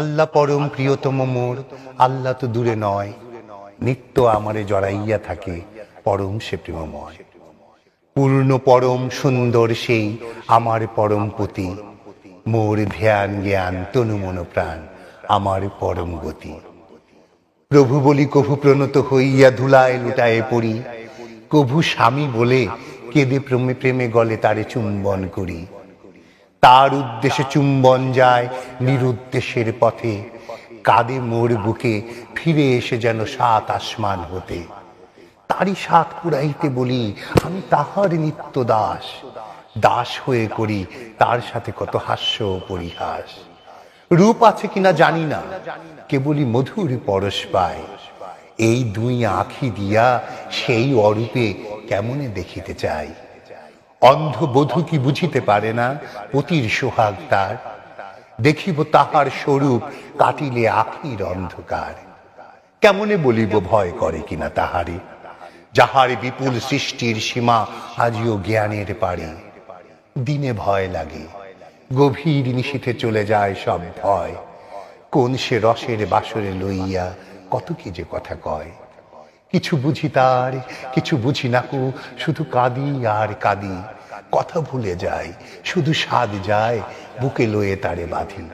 আল্লাহ পরম প্রিয়তম মোর, আল্লাহ তো দূরে নয়। নিত্য আমারে জড়াইয়া থাকে পরম সে প্রেমময় পূর্ণ পরম সুন্দর সেই আমার পরম পতি, মোর ধ্যান জ্ঞান তনু মন প্রাণ আমার পরম গতি। প্রভু বলি, কভু প্রণত হইয়া ধুলায় লুটায়ে পড়ি, কভু স্বামী বলে কেঁদে প্রেমে প্রেমে গলে তারে চুম্বন করি। তার উদ্দেশ্যে চুম্বন যায় নিরুদ্দেশের পথে। কাঁদে মোর বুকে, ফিরে এসে যেন সাত আসমান হতে। তারই সাত পুরাইতে বলি, আমি তাহার নিত্য দাস। দাস হয়ে করি, তার সাথে কত হাস্য পরিহাস। রূপ আছে কিনা জানি না, কেবলই মধুর পরশ পায়। এই দুই আঁখি দিয়া সেই অরূপে কেমনে দেখিতে চাই? অন্ধ বধূ কি বুঝিতে পারে না? পতির সোহাগ তার। দেখিব তাহার স্বরূপ কাটিলে আখির অন্ধকার। কেমনে বলিব ভয় করে কিনা তাহারে? যাহার বিপুল সৃষ্টির সীমা আজিও জ্ঞানের পারে দিনে ভয় লাগে। গভীর নিশীথে চলে যায় সব ভয়। কোন সে রসের বাসরে লইয়া কত কি যে কথা কয়। কিছু বুঝি তার, কিছু বুঝি নাকু শুধু কাঁদি আর কাঁদি। কথা ভুলে যায়, শুধু স্বাদ যায়, বুকে লয়ে তারে বাঁধি।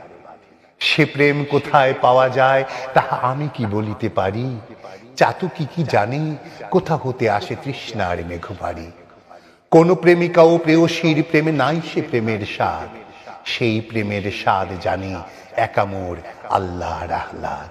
সে প্রেম কোথায় পাওয়া যায়, তাহা আমি কি বলিতে পারি? চাতু কি কি জানে, কোথা হতে আসে তৃষ্ণার মেঘভারী কোন প্রেমিকা ও প্রেয়সীর প্রেমে নাই সে প্রেমের স্বাদ। সেই প্রেমের স্বাদ জানি একামোর আল্লাহ রাহ্লাদ